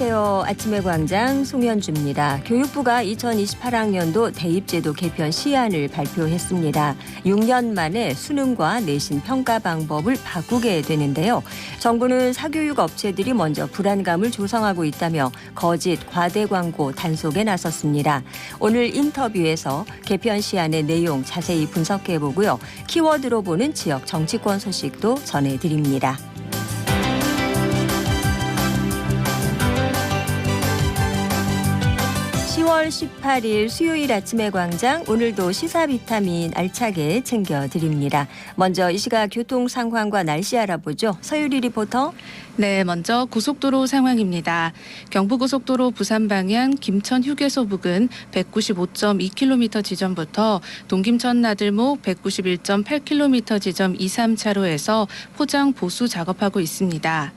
안녕하세요. 아침의 광장 송현주입니다. 교육부가 2028학년도 대입제도 개편 시안을 발표했습니다. 6년 만에 수능과 내신 평가 방법을 바꾸게 되는데요. 정부는 사교육 업체들이 먼저 불안감을 조성하고 있다며 거짓 과대 광고 단속에 나섰습니다. 오늘 인터뷰에서 개편 시안의 내용 자세히 분석해 보고요. 키워드로 보는 지역 정치권 소식도 전해드립니다. 10월 18일 수요일 아침의 광장 오늘도 시사 비타민 알차게 챙겨드립니다. 먼저 이 시각 교통 상황과 날씨 알아보죠. 서유리 리포터. 네, 먼저 고속도로 상황입니다. 경부고속도로 부산 방향 김천 휴게소 부근 195.2km 지점부터 동김천 나들목 191.8km 지점 2, 3차로에서 포장 보수 작업하고 있습니다.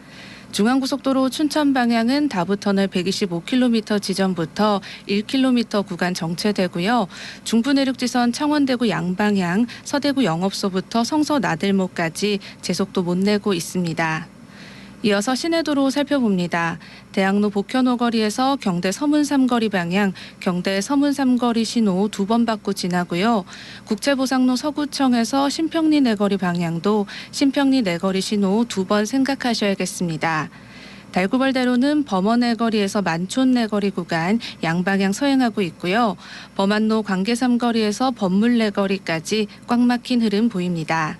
중앙고속도로 춘천 방향은 다부터널 125km 지점부터 1km 구간 정체되고요. 중부내륙지선 창원대구 양방향 서대구 영업소부터 성서 나들목까지 제속도 못 내고 있습니다. 이어서 시내도로 살펴봅니다. 대학로 복현호 거리에서 경대 서문 삼거리 방향 경대 서문 삼거리 신호 두 번 받고 지나고요. 국제보상로 서구청에서 신평리 내거리 방향도 신평리 내거리 신호 두 번 생각하셔야겠습니다. 달구벌대로는 범원내 거리에서 만촌 내거리 구간 양방향 서행하고 있고요. 범안로 관계삼거리에서 범물내 거리까지 꽉 막힌 흐름 보입니다.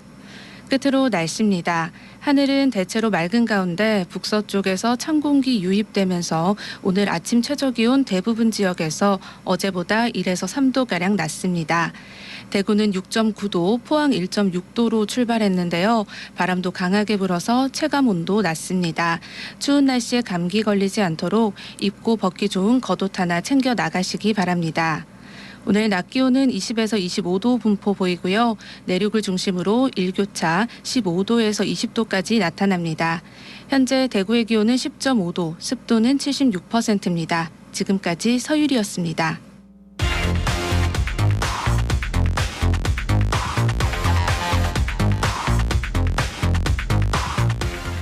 끝으로 날씨입니다. 하늘은 대체로 맑은 가운데 북서쪽에서 찬 공기 유입되면서 오늘 아침 최저 기온 대부분 지역에서 어제보다 1에서 3도 가량 낮습니다. 대구는 6.9도, 포항 1.6도로 출발했는데요. 바람도 강하게 불어서 체감 온도 낮습니다. 추운 날씨에 감기 걸리지 않도록 입고 벗기 좋은 겉옷 하나 챙겨 나가시기 바랍니다. 오늘 낮 기온은 20에서 25도 분포 보이고요. 내륙을 중심으로 일교차 15도에서 20도까지 나타납니다. 현재 대구의 기온은 10.5도, 습도는 76%입니다. 지금까지 서유리였습니다.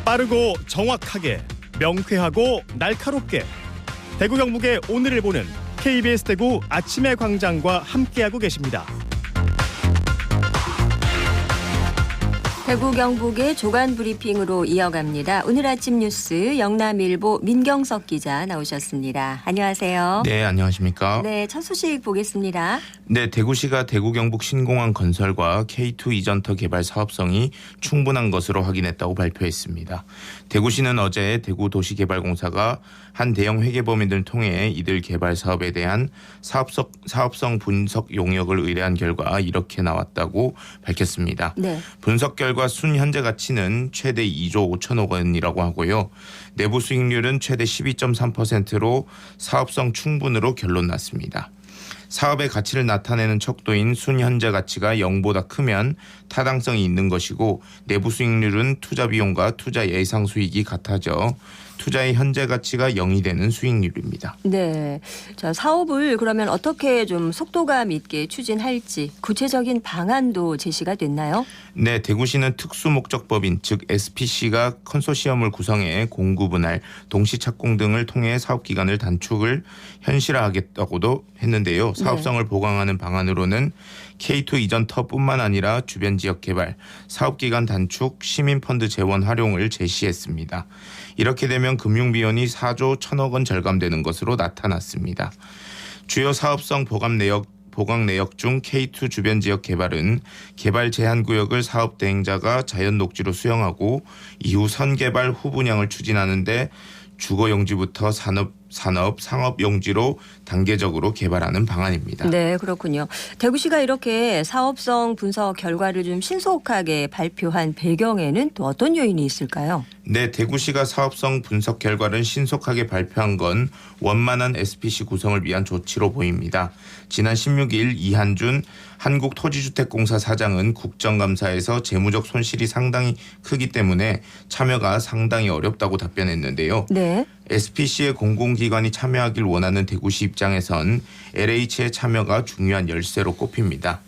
빠르고 정확하게 명쾌하고 날카롭게 대구 경북의 오늘을 보는 KBS 대구 아침의 광장과 함께하고 계십니다. 대구 경북의 조간 브리핑으로 이어갑니다. 오늘 아침 뉴스 영남일보 민경석 기자 나오셨습니다. 안녕하세요. 네, 안녕하십니까? 네, 첫 소식 보겠습니다. 네, 대구시가 대구 경북 신공항 건설과 K2 이전터 개발 사업성이 충분한 것으로 확인했다고 발표했습니다. 대구시는 어제 대구 도시개발공사가 한 대형 회계법인을 통해 이들 개발 사업에 대한 사업성, 사업성 분석 용역을 의뢰한 결과 이렇게 나왔다고 밝혔습니다. 네. 분석 결과 순 현재 가치는 최대 2조 5천억 원이라고 하고요. 내부 수익률은 최대 12.3%로 사업성 충분으로 결론 났습니다. 사업의 가치를 나타내는 척도인 순현재 가치가 0보다 크면 타당성이 있는 것이고 내부 수익률은 투자 비용과 투자 예상 수익이 같아져 투자의 현재 가치가 0이 되는 수익률입니다. 네. 자, 사업을 그러면 어떻게 좀 속도감 있게 추진할지 구체적인 방안도 제시가 됐나요? 네, 대구시는 특수 목적법인 즉 SPC가 컨소시엄을 구성해 공구 분할, 동시 착공 등을 통해 사업 기간을 단축을 현실화하겠다고도 했는데요. 사업성을 보강하는 방안으로는 K2 이전 터뿐만 아니라 주변 지역 개발, 사업 기간 단축, 시민 펀드 재원 활용을 제시했습니다. 이렇게 되면 금융 비용이 4조 1천억 원 절감되는 것으로 나타났습니다. 주요 사업성 보강 내역 보강 내역 중 K2 주변 지역 개발은 개발 제한 구역을 사업 대행자가 자연 녹지로 수용하고 이후 선개발 후 분양을 추진하는데 주거 용지부터 산업 산업 상업 용지로 단계적으로 개발하는 방안입니다. 네, 그렇군요. 대구시가 이렇게 사업성 분석 결과를 좀 신속하게 발표한 배경에는 또 어떤 요인이 있을까요? 네, 대구시가 사업성 분석 결과를 신속하게 발표한 건 원만한 SPC 구성을 위한 조치로 보입니다. 지난 16일 이한준 한국토지주택공사 사장은 국정감사에서 재무적 손실이 상당히 크기 때문에 참여가 상당히 어렵다고 답변했는데요. 네. SPC의 공공기관이 참여하길 원하는 대구시 입장에선 LH의 참여가 중요한 열쇠로 꼽힙니다.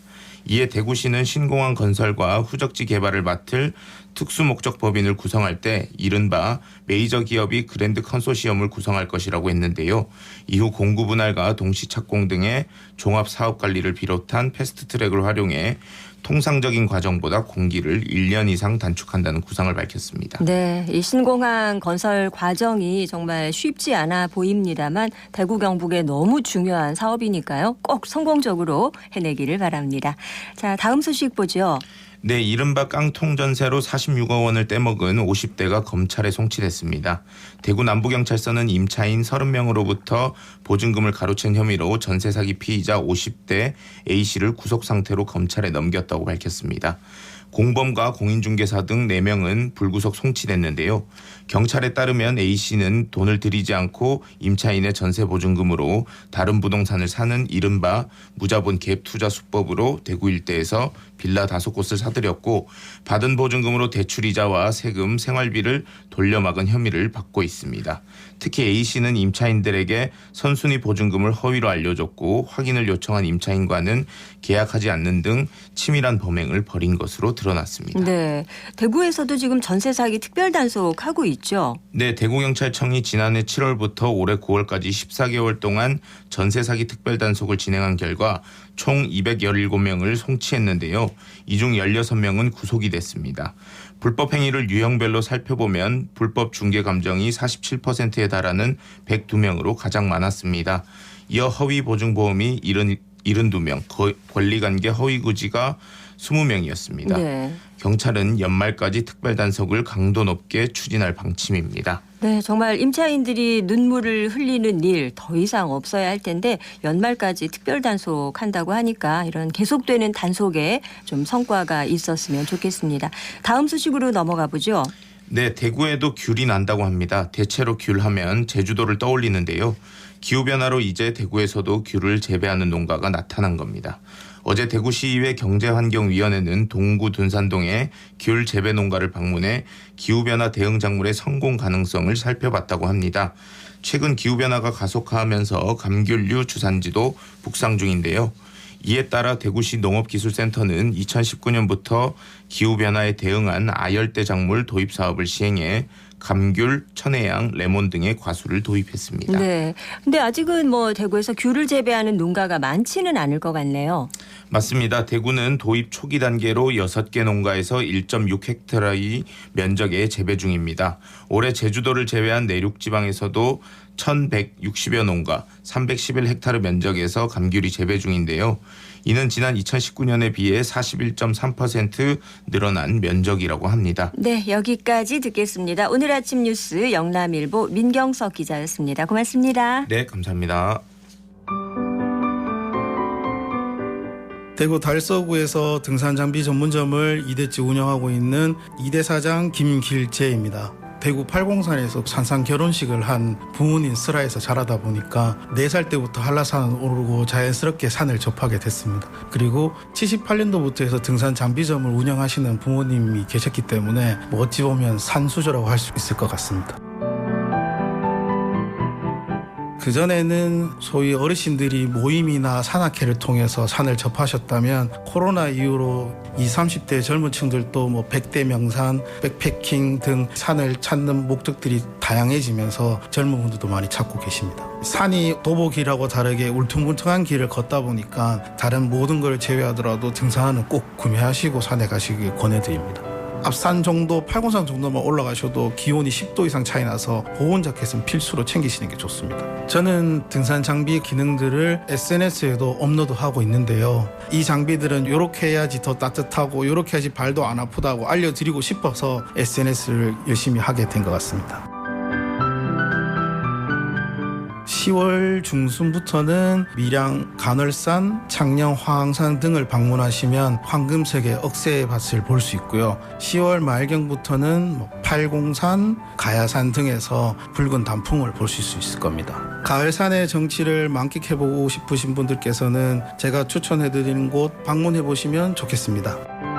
이에 대구시는 신공항 건설과 후적지 개발을 맡을 특수 목적 법인을 구성할 때 이른바 메이저 기업이 그랜드 컨소시엄을 구성할 것이라고 했는데요. 이후 공구 분할과 동시 착공 등의 종합 사업 관리를 비롯한 패스트 트랙을 활용해 통상적인 과정보다 공기를 1년 이상 단축한다는 구상을 밝혔습니다. 네, 이 신공항 건설 과정이 정말 쉽지 않아 보입니다만 대구 경북에 너무 중요한 사업이니까요. 꼭 성공적으로 해내기를 바랍니다. 자, 다음 소식 보죠. 네, 이른바 깡통 전세로 46억 원을 떼먹은 50대가 검찰에 송치됐습니다. 대구 남부경찰서는 임차인 30명으로부터 보증금을 가로챈 혐의로 전세 사기 피의자 50대 A 씨를 구속 상태로 검찰에 넘겼다고 밝혔습니다. 공범과 공인중개사 등 4명은 불구속 송치됐는데요. 경찰에 따르면 A 씨는 돈을 들이지 않고 임차인의 전세 보증금으로 다른 부동산을 사는 이른바 무자본 갭 투자 수법으로 대구 일대에서 빌라 다섯 곳을 사들였고 받은 보증금으로 대출이자와 세금, 생활비를 돌려막은 혐의를 받고 있습니다. 특히 A 씨는 임차인들에게 선순위 보증금을 허위로 알려줬고 확인을 요청한 임차인과는 계약하지 않는 등 치밀한 범행을 벌인 것으로 드러났습니다. 네, 대구에서도 지금 전세 사기 특별 단속 하고 있죠. 네, 대구 경찰청이 지난해 7월부터 올해 9월까지 14개월 동안 전세 사기 특별 단속을 진행한 결과 총 217명을 송치했는데요. 이 중 16명은 구속이 됐습니다. 불법 행위를 유형별로 살펴보면 불법 중개 감정이 47%에 달하는 102명으로 가장 많았습니다. 이어 허위 보증 보험이 70, 72명, 권리관계 허위 구지가 20명이었습니다. 네. 경찰은 연말까지 특별 단속을 강도 높게 추진할 방침입니다. 네, 정말 임차인들이 눈물을 흘리는 일 더 이상 없어야 할 텐데 연말까지 특별 단속한다고 하니까 이런 계속되는 단속에 좀 성과가 있었으면 좋겠습니다. 다음 소식으로 넘어가 보죠. 네, 대구에도 귤이 난다고 합니다. 대체로 귤 하면 제주도를 떠올리는데요. 기후변화로 이제 대구에서도 귤을 재배하는 농가가 나타난 겁니다. 어제 대구시의회 경제환경위원회는 동구 둔산동에 귤 재배 농가를 방문해 기후변화 대응 작물의 성공 가능성을 살펴봤다고 합니다. 최근 기후변화가 가속화하면서 감귤류 주산지도 북상 중인데요. 이에 따라 대구시 농업기술센터는 2019년부터 기후변화에 대응한 아열대 작물 도입 사업을 시행해 감귤, 천혜향, 레몬 등의 과수를 도입했습니다. 네. 근데 아직은 뭐 대구에서 귤을 재배하는 농가가 많지는 않을 것 같네요. 맞습니다. 대구는 도입 초기 단계로 6개 농가에서 1.6헥타르의 면적에 재배 중입니다. 올해 제주도를 제외한 내륙 지방에서도 1,160여 농가, 311헥타르 면적에서 감귤이 재배 중인데요. 이는 지난 2019년에 비해 41.3% 늘어난 면적이라고 합니다. 네, 여기까지 듣겠습니다. 오늘 아침 뉴스 영남일보 민경석 기자였습니다. 고맙습니다. 네, 감사합니다. 대구 달서구에서 등산 장비 전문점을 2대째 운영하고 있는 2대 사장 김길재입니다. 대구 팔공산에서 산상 결혼식을 한 부모님 슬하에서 자라다 보니까 4살 때부터 한라산을 오르고 자연스럽게 산을 접하게 됐습니다. 그리고 78년도부터 해서 등산 장비점을 운영하시는 부모님이 계셨기 때문에 뭐 어찌 보면 산수저라고 할 수 있을 것 같습니다. 그전에는 소위 어르신들이 모임이나 산악회를 통해서 산을 접하셨다면 코로나 이후로 20, 30대 젊은 층들도 뭐 100대 명산, 백패킹 등 산을 찾는 목적들이 다양해지면서 젊은 분들도 많이 찾고 계십니다. 산이 도보길하고 다르게 울퉁불퉁한 길을 걷다 보니까 다른 모든 걸 제외하더라도 등산화는 꼭 구매하시고 산에 가시길 권해드립니다. 앞산 정도, 팔공산 정도만 올라가셔도 기온이 10도 이상 차이 나서 보온 자켓은 필수로 챙기시는 게 좋습니다. 저는 등산 장비 기능들을 SNS에도 업로드하고 있는데요. 이 장비들은 이렇게 해야지 더 따뜻하고 이렇게 해야지 발도 안 아프다고 알려드리고 싶어서 SNS를 열심히 하게 된 것 같습니다. 10월 중순부터는 밀양, 간월산, 창녕, 화항산 등을 방문하시면 황금색의 억새의 밭을 볼 수 있고요. 10월 말경부터는 뭐 팔공산, 가야산 등에서 붉은 단풍을 보실 수 있을 겁니다. 가을산의 정취를 만끽해보고 싶으신 분들께서는 제가 추천해드리는 곳 방문해보시면 좋겠습니다.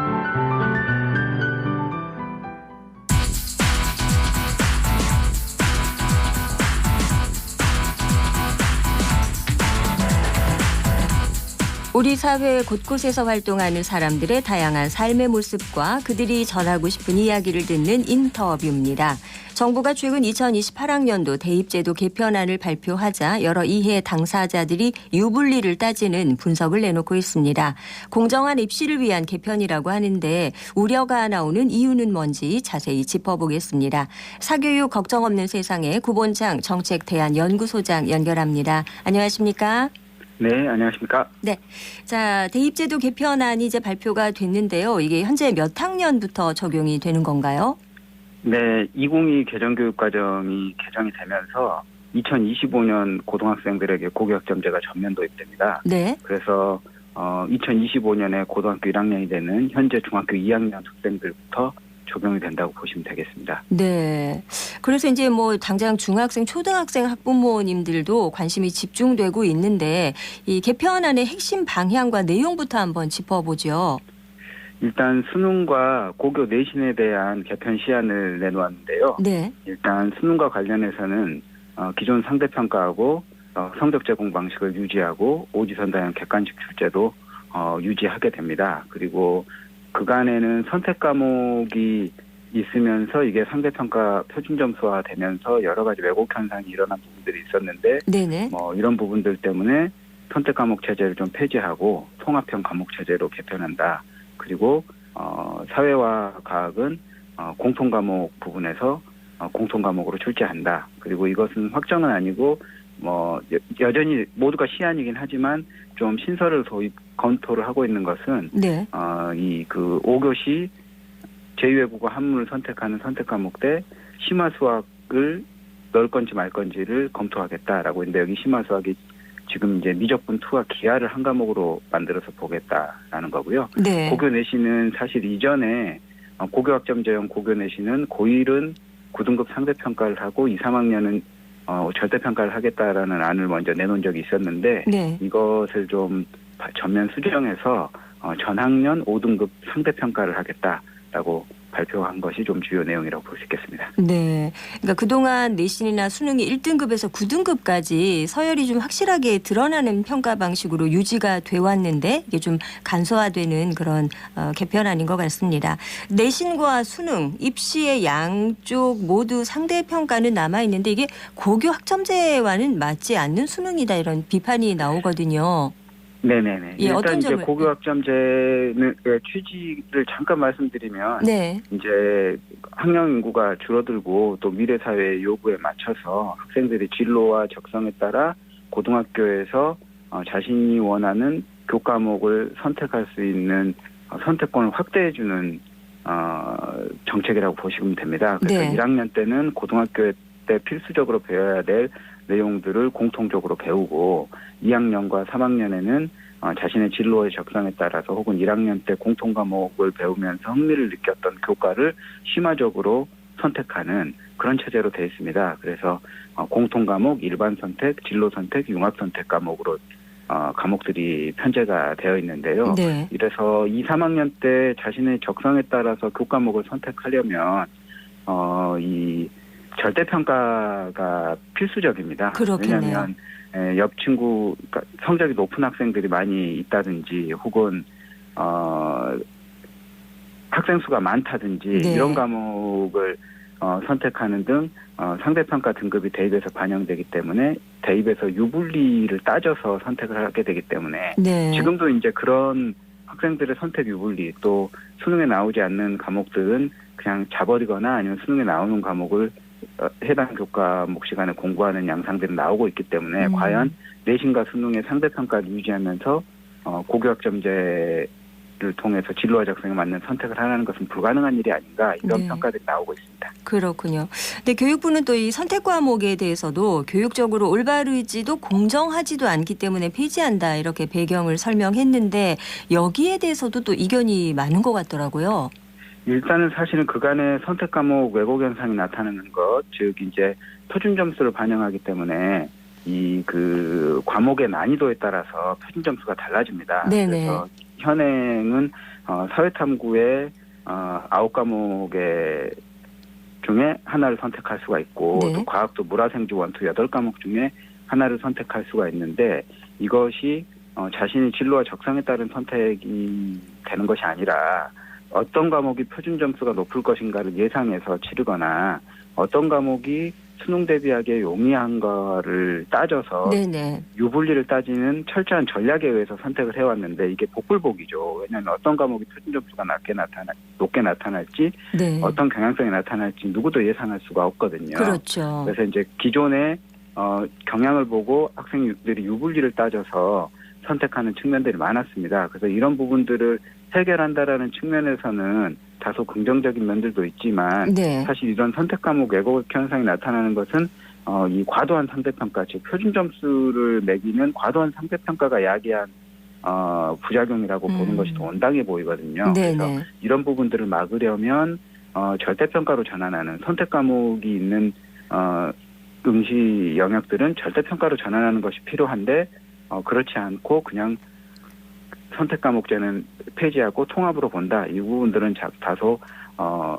우리 사회 곳곳에서 활동하는 사람들의 다양한 삶의 모습과 그들이 전하고 싶은 이야기를 듣는 인터뷰입니다. 정부가 최근 2028학년도 대입제도 개편안을 발표하자 여러 이해 당사자들이 유불리를 따지는 분석을 내놓고 있습니다. 공정한 입시를 위한 개편이라고 하는데 우려가 나오는 이유는 뭔지 자세히 짚어보겠습니다. 사교육 걱정 없는 세상에 구본창 정책대안연구소장 연결합니다. 안녕하십니까? 네, 안녕하십니까? 자, 대입제도 개편안이 이제 발표가 됐는데요. 이게 현재 몇 학년부터 적용이 되는 건가요? 네, 2022 개정교육과정이 개정이 되면서 2025년 고등학생들에게 고교학점제가 전면 도입됩니다. 네. 그래서 어, 2025년에 고등학교 1학년이 되는 현재 중학교 2학년 학생들부터 적용이 된다고 보시면 되겠습니다. 네. 그래서 이제 뭐 당장 중학생, 초등학생 학부모님들도 관심이 집중되고 있는데 이 개편안의 핵심 방향과 내용부터 한번 짚어보죠. 일단 수능과 고교 내신에 대한 개편 시안을 내놓았는데요. 네. 일단 수능과 관련해서는 어, 기존 상대평가하고 어, 성적 제공 방식을 유지하고 오지선 다형 객관식 출제도 어, 유지하게 됩니다. 그리고 그간에는 선택 과목이 있으면서 이게 상대평가 표준 점수화 되면서 여러 가지 왜곡 현상이 일어난 부분들이 있었는데 네네. 뭐 이런 부분들 때문에 선택 과목 체제를 좀 폐지하고 통합형 과목 체제로 개편한다. 그리고 어 사회와 과학은 어 공통 과목 부분에서 어 공통 과목으로 출제한다. 그리고 이것은 확정은 아니고 뭐 여- 여전히 모두가 시안이긴 하지만 좀 신설을 도입 검토를 하고 있는 것은 네. 어 이 그 5교시 제2외국어 한문을 선택하는 선택 과목 때 심화 수학을 넣을 건지 말 건지를 검토하겠다라고 했는데 여기 심화 수학이 지금 이제 미적분 투와 기하를 한 과목으로 만들어서 보겠다라는 거고요. 네. 고교 내신은 사실 이전에 어, 고교학점 제형 고교 내신은 고1은 9등급 상대평가를 하고 2, 3학년은 어, 절대평가를 하겠다라는 안을 먼저 내놓은 적이 있었는데 네. 이것을 좀 바- 전면 수정해서 어, 전학년 5등급 상대평가를 하겠다라고 발표한 것이 좀 주요 내용이라고 볼 수 있겠습니다. 네. 그러니까 그동안 내신이나 수능이 1등급에서 9등급까지 서열이 좀 확실하게 드러나는 평가 방식으로 유지가 돼 왔는데 이게 좀 간소화되는 그런 어, 개편안인 것 같습니다. 내신과 수능, 입시의 양쪽 모두 상대 평가는 남아 있는데 이게 고교 학점제와는 맞지 않는 수능이다 이런 비판이 나오거든요. 네네네. 예, 일단 이제 점을- 고교학점제의 취지를 잠깐 말씀드리면 네. 이제 학령 인구가 줄어들고 또 미래 사회의 요구에 맞춰서 학생들이 진로와 적성에 따라 고등학교에서 어, 자신이 원하는 교과목을 선택할 수 있는 어, 선택권을 확대해 주는 어, 정책이라고 보시면 됩니다. 그래서 네. 1학년 때는 고등학교 때 필수적으로 배워야 될 내용들을 공통적으로 배우고 2학년과 3학년에는 어, 자신의 진로의 적성에 따라서 혹은 1학년 때 공통 과목을 배우면서 흥미를 느꼈던 교과를 심화적으로 선택하는 그런 체제로 되어 있습니다. 그래서 어, 공통 과목, 일반 선택, 진로 선택, 융합 선택 과목으로 어, 과목들이 편제가 되어 있는데요. 네. 이래서 2, 3학년 때 자신의 적성에 따라서 교과목을 선택하려면 어, 이 절대평가가 필수적입니다. 그렇겠네요. 왜냐하면 에, 옆 친구 그러니까 성적이 높은 학생들이 많이 있다든지 혹은 어, 학생 수가 많다든지 네. 이런 과목을 어, 선택하는 등 어, 상대평가 등급이 대입에서 반영되기 때문에 대입에서 유불리를 따져서 선택을 하게 되기 때문에 네. 지금도 이제 그런 학생들의 선택 유불리 또 수능에 나오지 않는 과목들은 그냥 자버리거나 아니면 수능에 나오는 과목을 어, 해당 교과 목 시간에 공부하는 양상들이 나오고 있기 때문에 음. 과연 내신과 수능의 상대 평가를 유지하면서 어, 고교학점제 를 통해서 진로와 적성에 맞는 선택을 하라는 것은 불가능한 일이 아닌가 이런 네. 평가들이 나오고 있습니다. 그렇군요. 근데 교육부는 또 이 선택 과목에 대해서도 교육적으로 올바르지도 공정하지도 않기 때문에 폐지한다 이렇게 배경을 설명했는데 여기에 대해서도 또 이견이 많은 것 같더라고요. 일단은 사실은 그간의 선택 과목 왜곡 현상이 나타나는 것, 즉 이제 표준 점수를 반영하기 때문에 이 그 과목의 난이도에 따라서 표준 점수가 달라집니다. 네네. 그래서 현행은 어, 사회탐구의 어, 아홉 과목의 중에 하나를 선택할 수가 있고 네. 또 과학도 물화생지 원투 여덟 과목 중에 하나를 선택할 수가 있는데 이것이 어, 자신의 진로와 적성에 따른 선택이 되는 것이 아니라 어떤 과목이 표준 점수가 높을 것인가를 예상해서 치르거나 어떤 과목이 수능 대비하기에 용이한 거를 따져서 네네. 유불리를 따지는 철저한 전략에 의해서 선택을 해왔는데 이게 복불복이죠. 왜냐하면 어떤 과목이 표준 점수가 낮게 나타나 높게 나타날지 네. 어떤 경향성이 나타날지 누구도 예상할 수가 없거든요. 그렇죠. 그래서 이제 기존의 어, 경향을 보고 학생들이 유불리를 따져서 선택하는 측면들이 많았습니다. 그래서 이런 부분들을 해결한다라는 측면에서는 다소 긍정적인 면들도 있지만 네. 사실 이런 선택 과목 왜곡 현상이 나타나는 것은 어, 이 과도한 상대평가, 즉 표준 점수를 매기는 과도한 상대평가가 야기한 어, 부작용이라고 음. 보는 것이 더 온당해 보이거든요. 그래서 네네. 이런 부분들을 막으려면 어, 절대평가로 전환하는 선택 과목이 있는 어, 응시 영역들은 절대평가로 전환하는 것이 필요한데 어, 그렇지 않고 그냥 선택 과목제는 폐지하고 통합으로 본다. 이 부분들은 자- 다소 어,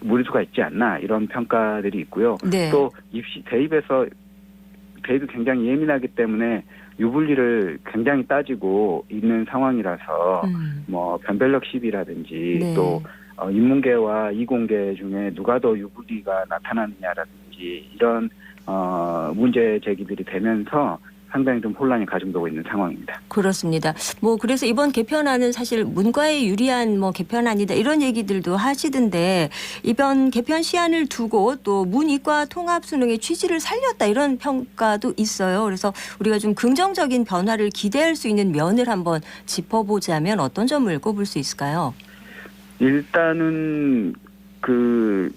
무리수가 있지 않나 이런 평가들이 있고요. 네. 또 입시 대입에서 대입이 굉장히 예민하기 때문에 유불리를 굉장히 따지고 있는 상황이라서 음. 뭐 변별력 시비라든지 네. 또 어, 인문계와 이공계 중에 누가 더 유불리가 나타나느냐라든지 이런 어, 문제 제기들이 되면서 상당히 좀 혼란이 가중되고 있는 상황입니다. 그렇습니다. 뭐 그래서 이번 개편안은 사실 문과에 유리한 뭐 개편안이다 이런 얘기들도 하시던데 이번 개편 시안을 두고 또 문이과 통합 수능의 취지를 살렸다 이런 평가도 있어요. 그래서 우리가 좀 긍정적인 변화를 기대할 수 있는 면을 한번 짚어보자면 어떤 점을 꼽을 수 있을까요? 일단은 그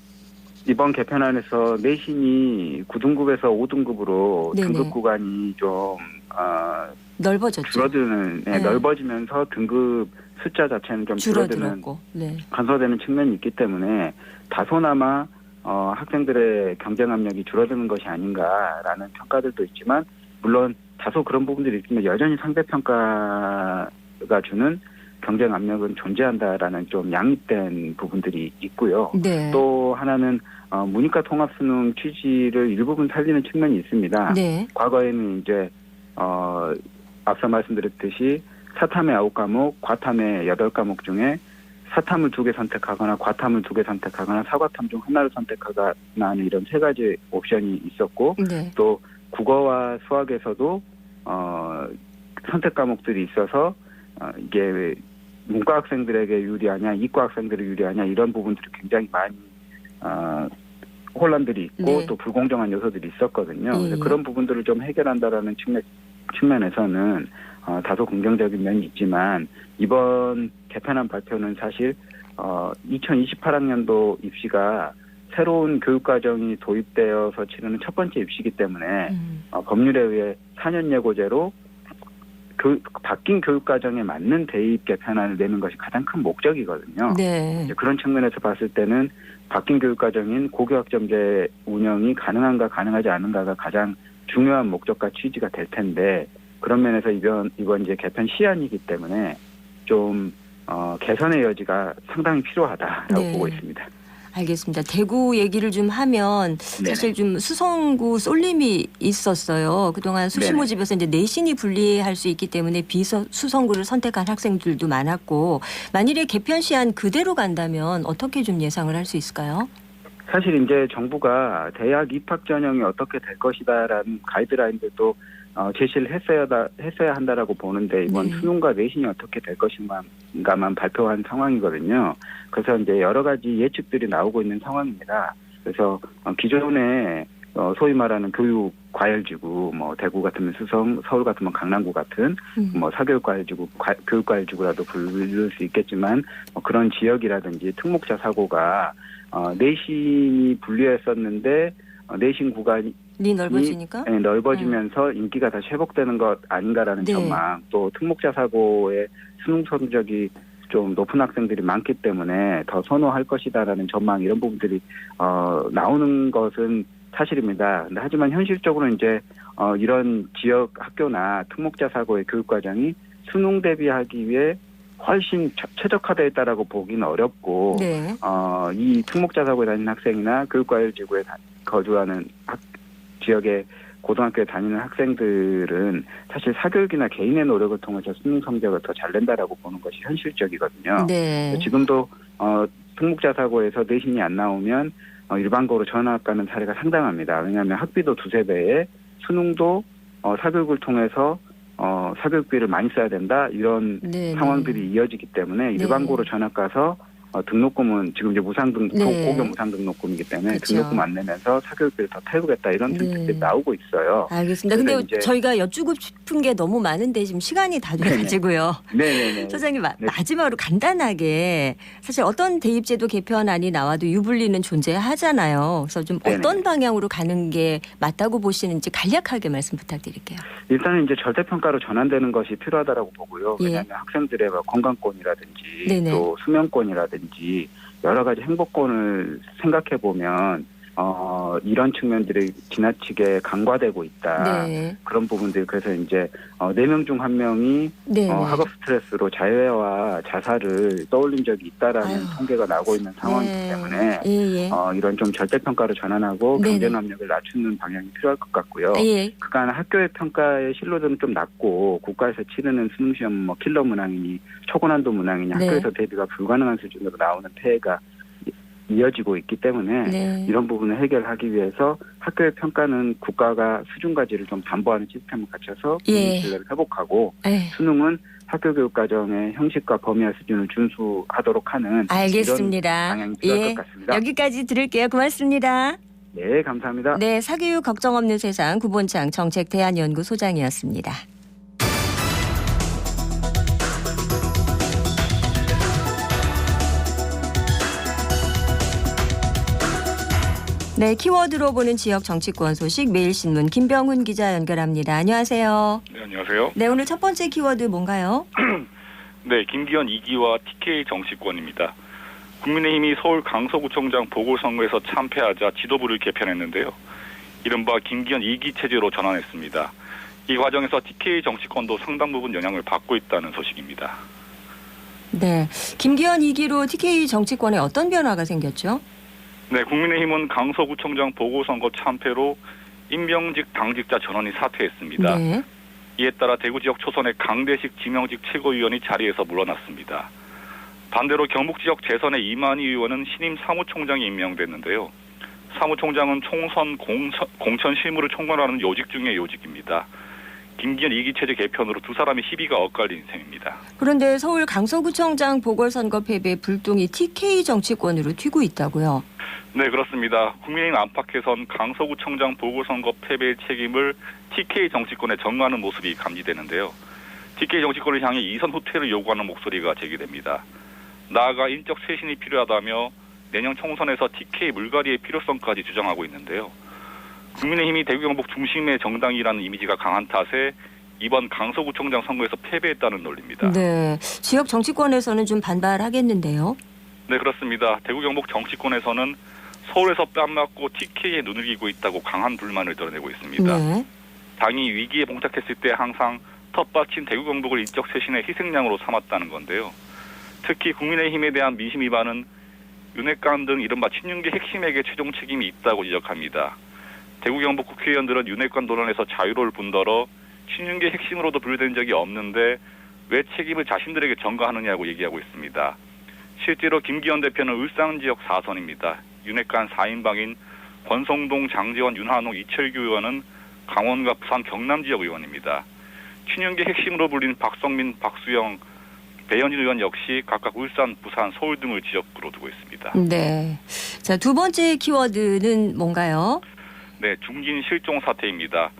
이번 개편안에서 내신이 9등급에서 5등급으로 네네. 등급 구간이 좀 어, 넓어졌죠. 줄어드는 네, 네. 넓어지면서 등급 숫자 자체는 좀 줄어드는. 네. 간소화되는 측면이 있기 때문에 다소나마 어, 학생들의 경쟁 압력이 줄어드는 것이 아닌가라는 평가들도 있지만 물론 다소 그런 부분들이 있지만 여전히 상대평가가 주는 경쟁 압력은 존재한다라는 좀 양립된 부분들이 있고요. 네. 또 하나는 어, 문이과 통합 수능 취지를 일부분 살리는 측면이 있습니다. 네. 과거에는 이제 어 앞서 말씀드렸듯이 사탐의 아홉 과목, 과탐의 여덟 과목 중에 사탐을 두 개 선택하거나 과탐을 두 개 선택하거나 사과탐 중 하나를 선택하거나 하는 이런 세 가지 옵션이 있었고 네. 또 국어와 수학에서도 어 선택 과목들이 있어서 어 이게 문과 학생들에게 유리하냐 이과 학생들이 유리하냐 이런 부분들이 굉장히 많이 어 혼란들이 있고 네. 또 불공정한 요소들이 있었거든요. 예, 예. 그런 부분들을 좀 해결한다라는 측면 측면에서는 어, 다소 긍정적인 면이 있지만 이번 개편안 발표는 사실 어 2028학년도 입시가 새로운 교육과정이 도입되어서 치르는 첫 번째 입시기 때문에 음. 어, 법률에 의해 4년 예고제로 교, 바뀐 교육 과정에 맞는 대입 개편안을 내는 것이 가장 큰 목적이거든요. 네. 이제 그런 측면에서 봤을 때는 바뀐 교육 과정인 고교학점제 운영이 가능한가 가능하지 않은가가 가장 중요한 목적과 취지가 될 텐데 그런 면에서 이번 이번 이제 개편 시안이기 때문에 좀 어, 개선의 여지가 상당히 필요하다라고 네. 보고 있습니다. 알겠습니다. 대구 얘기를 좀 하면 네네. 사실 좀 수성구 쏠림이 있었어요. 그동안 수시 네네. 모집에서 이제 내신이 불리할 수 있기 때문에 비수성구를 선택한 학생들도 많았고 만일에 개편 시한 그대로 간다면 어떻게 좀 예상을 할 수 있을까요? 사실 이제 정부가 대학 입학 전형이 어떻게 될 것이다라는 가이드라인들도 어, 제시를 했어야 다, 했어야 한다라고 보는데 이번 네. 수능과 내신이 어떻게 될 것인가만 발표한 상황이거든요. 그래서 이제 여러 가지 예측들이 나오고 있는 상황입니다. 그래서 어, 기존에 어, 소위 말하는 교육 과열지구, 뭐 대구 같으면 수성, 서울 같으면 강남구 같은 음. 뭐 사교육 과열지구, 과- 교육 과열지구라도 부를 수 있겠지만 뭐 그런 지역이라든지 특목자 사고가 어, 내신이 분리했었는데 어, 내신 구간이 리 넓어지니까. 예, 넓어지면서 인기가 다시 회복되는 것 아닌가라는 네. 전망, 또 특목자 사고의 수능 성적이 좀 높은 학생들이 많기 때문에 더 선호할 것이다라는 전망 이런 부분들이 어, 나오는 것은 사실입니다. 근데 하지만 현실적으로 이제 어, 이런 지역 학교나 특목자 사고의 교육 과정이 수능 대비하기 위해 훨씬 처- 최적화되어 있다라고 보기는 어렵고 네. 어, 이 특목자 사고에 다니는 학생이나 교육과열 지구에 다- 거주하는 학, 지역의 고등학교에 다니는 학생들은 사실 사교육이나 개인의 노력을 통해서 수능 성적을 더 잘 낸다라고 보는 것이 현실적이거든요. 네. 지금도 어, 특목자 사고에서 내신이 안 나오면 어, 일반고로 전학 가는 사례가 상당합니다. 왜냐하면 학비도 두세 배에 수능도 어, 사교육을 통해서 어, 사교육비를 많이 써야 된다 이런 네. 상황들이 이어지기 때문에 네. 일반고로 전학 가서 어, 등록금은 지금 이제 무상등 네. 고교 무상등록금이기 때문에 그쵸. 등록금 안 내면서 사교육비를 더 태우겠다 이런 네. 정책들이 나오고 있어요. 알겠습니다. 근데 이제- 저희가 여쭈고 싶은 게 너무 많은데 지금 시간이 다 돼가지고요. 네네네. 소장님 마, 네. 마지막으로 간단하게 사실 어떤 대입제도 개편안이 나와도 유불리는 존재하잖아요. 그래서 좀 네네. 어떤 방향으로 가는 게 맞다고 보시는지 간략하게 말씀 부탁드릴게요. 일단은 이제 절대평가로 전환되는 것이 필요하다라고 보고요. 예. 왜냐하면 학생들의 뭐 건강권이라든지 네네. 또 수면권이라든지 여러 가지 행복권을 생각해 보면 어, 이런 측면들이 지나치게 간과되고 있다. 네. 그런 부분들 그래서 이제 어, 네명중한 명이 네. 어, 학업 스트레스로 자해와 자살을 떠올린 적이 있다라는 아유. 통계가 나오고 있는 상황이기 네. 때문에 예, 예. 어, 이런 좀 절대평가로 전환하고 네네. 경쟁 압력을 낮추는 방향이 필요할 것 같고요. 예. 그간 학교의 평가의 신뢰도는 좀 낮고 국가에서 치르는 수능 시험 뭐 킬러 문항이니 초고난도 문항이니 네. 학교에서 대비가 불가능한 수준으로 나오는 폐해가 이- 이어지고 있기 때문에 네. 이런 부분을 해결하기 위해서 학교의 평가는 국가가 수준과질을 좀 담보하는 시스템을 갖춰서 예. 신뢰를 회복하고 에 수능은 학교 교육 과정의 형식과 범위와 수준을 준수하도록 하는 이런 알겠습니다. 방향이 필요할 예. 것 같습니다. 여기까지 들을게요. 고맙습니다. 네, 감사합니다. 네, 사교육 걱정 없는 세상 구본창 정책대안연구 소장이었습니다. 네, 키워드로 보는 지역 정치권 소식 매일신문 김병훈 기자 연결합니다. 안녕하세요. 네, 안녕하세요. 네, 오늘 첫 번째 키워드 뭔가요? 네, 김기현 2기와 TK 정치권입니다. 국민의힘이 서울 강서구청장 보궐선거에서 참패하자 지도부를 개편했는데요. 이른바 김기현 2기 체제로 전환했습니다. 이 과정에서 TK 정치권도 상당 부분 영향을 받고 있다는 소식입니다. 네, 김기현 2기로 TK 정치권에 어떤 변화가 생겼죠? 네, 국민의힘은 강서구청장 보궐선거 참패로 임명직 당직자 전원이 사퇴했습니다. 네. 이에 따라 대구 지역 초선의 강대식 지명직 최고위원이 자리에서 물러났습니다. 반대로 경북 지역 재선의 이만희 의원은 신임 사무총장이 임명됐는데요. 사무총장은 총선 공천, 공천 실무를 총괄하는 요직 중의 요직입니다. 김기현 이기 체제 개편으로 두 사람의 희비가 엇갈린 셈입니다. 그런데 서울 강서구청장 보궐선거 패배 불똥이 TK 정치권으로 튀고 있다고요. 네, 그렇습니다. 국민의힘 안팎에선 강서구청장 보궐선거 패배의 책임을 TK 정치권에 전가하는 모습이 감지되는데요. TK 정치권을 향해 이선 후퇴를 요구하는 목소리가 제기됩니다. 나아가 인적 쇄신이 필요하다며 내년 총선에서 TK 물갈이의 필요성까지 주장하고 있는데요. 국민의힘이 대구 경북 중심의 정당이라는 이미지가 강한 탓에 이번 강서구청장 선거에서 패배했다는 논리입니다. 네. 지역 정치권에서는 좀 반발하겠는데요. 네, 그렇습니다. 대구 경북 정치권에서는 서울에서 뺨맞고 TK에 눈을 기고 있다고 강한 불만을 드러내고 있습니다. 네. 당이 위기에 봉착했을 때 항상 텃밭인 대구 경북을 인적 쇄신의 희생양으로 삼았다는 건데요. 특히 국민의힘에 대한 민심 위반은 윤핵관 등 이른바 친윤계 핵심에게 최종 책임이 있다고 지적합니다. 대구 경북 국회의원들은 윤핵관 논란에서 자유로울 뿐더러 친윤계 핵심으로도 분류된 적이 없는데 왜 책임을 자신들에게 전가하느냐고 얘기하고 있습니다. 실제로 김기현 대표는 울산 지역 4선입니다. 윤핵관 4인방인 권성동, 장재원, 윤한홍, 이철규 의원은 강원과 부산 경남 지역 의원입니다. 친윤계 핵심으로 불린 박성민, 박수영, 배현진 의원 역시 각각 울산, 부산, 서울 등을 지역구로 두고 있습니다. 네. 자, 두 번째 키워드는 뭔가요? 네, 중진 실종 사태입니다.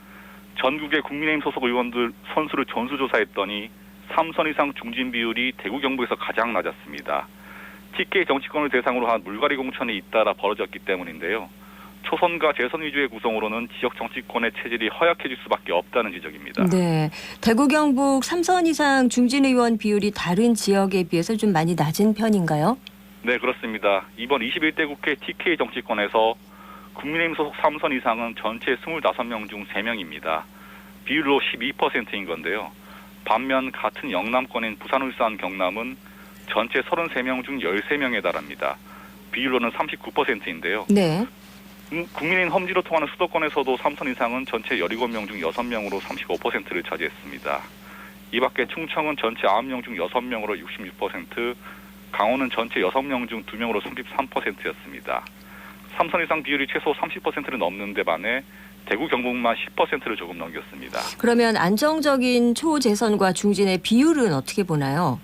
전국의 국민의힘 소속 의원들 선수를 전수조사했더니 3선 이상 중진 비율이 대구 경북에서 가장 낮았습니다. TK 정치권을 대상으로 한 물갈이 공천이 잇따라 벌어졌기 때문인데요. 초선과 재선 위주의 구성으로는 지역 정치권의 체질이 허약해질 수밖에 없다는 지적입니다. 네. 대구 경북 3선 이상 중진 의원 비율이 다른 지역에 비해서 좀 많이 낮은 편인가요? 네, 그렇습니다. 이번 21대 국회 TK 정치권에서 국민의힘 소속 3선 이상은 전체 25명 중 3명입니다. 비율로 12%인 건데요. 반면 같은 영남권인 부산, 울산, 경남은 전체 33명 중 13명에 달합니다. 비율로는 39%인데요. 네. 음, 국민의힘 험지로 통하는 수도권에서도 3선 이상은 전체 17명 중 6명으로 35%를 차지했습니다. 이 밖에 충청은 전체 9명 중 6명으로 66%, 강원은 전체 6명 중 2명으로 33%였습니다. 3선 이상 비율이 최소 30%를 넘는 데 반해 대구 경북만 10%를 조금 넘겼습니다. 그러면 안정적인 초재선과 중진의 비율은 어떻게 보나요?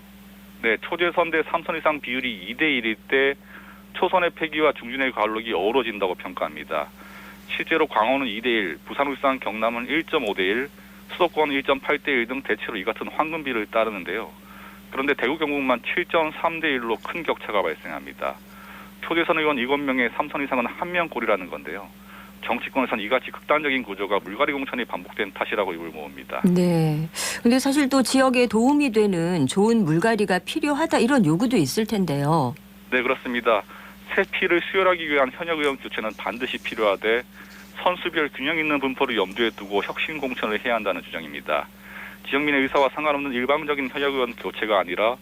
네, 초재선 대 3선 이상 비율이 2대 1일 때 초선의 폐기와 중진의 관록이 어우러진다고 평가합니다. 실제로 광원은 2대 1, 부산, 울산, 경남은 1.5대 1, 수도권 1.8대 1 등 대체로 이 같은 황금비를 따르는데요. 그런데 대구 경북만 7.3대 1로 큰 격차가 발생합니다. 초재선 의원 7명의 3선 이상은 한 명 꼴이라는 건데요. 정치권에선 이같이 극단적인 구조가 물갈이 공천이 반복된 탓이라고 입을 모읍니다. 네. 근데 사실 또 지역에 도움이 되는 좋은 물갈이가 필요하다 이런 요구도 있을 텐데요. 네, 그렇습니다. 새 피를 수혈하기 위한 현역 의원 교체는 반드시 필요하되 선수별 균형 있는 분포를 염두에 두고 혁신 공천을 해야 한다는 주장입니다. 지역민의 의사와 상관없는 일방적인 현역 의원 교체가 아니라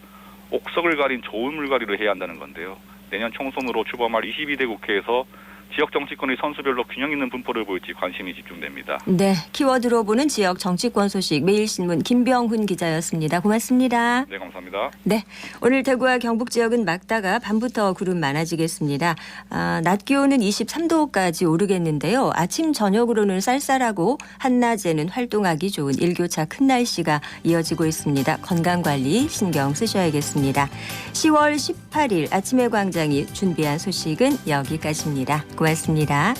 옥석을 가린 좋은 물갈이를 해야 한다는 건데요. 내년 총선으로 출범할 22대 국회에서 지역 정치권의 선수별로 균형 있는 분포를 보일지 관심이 집중됩니다. 네. 키워드로 보는 지역 정치권 소식 매일신문 김병훈 기자였습니다. 고맙습니다. 네, 감사합니다. 네. 오늘 대구와 경북 지역은 막다가 밤부터 구름 많아지겠습니다. 아, 낮 기온은 23도까지 오르겠는데요. 아침 저녁으로는 쌀쌀하고 한낮에는 활동하기 좋은 일교차 큰 날씨가 이어지고 있습니다. 건강 관리 신경 쓰셔야겠습니다. 10월 18일 아침의 광장이 준비한 소식은 여기까지입니다. 고맙습니다.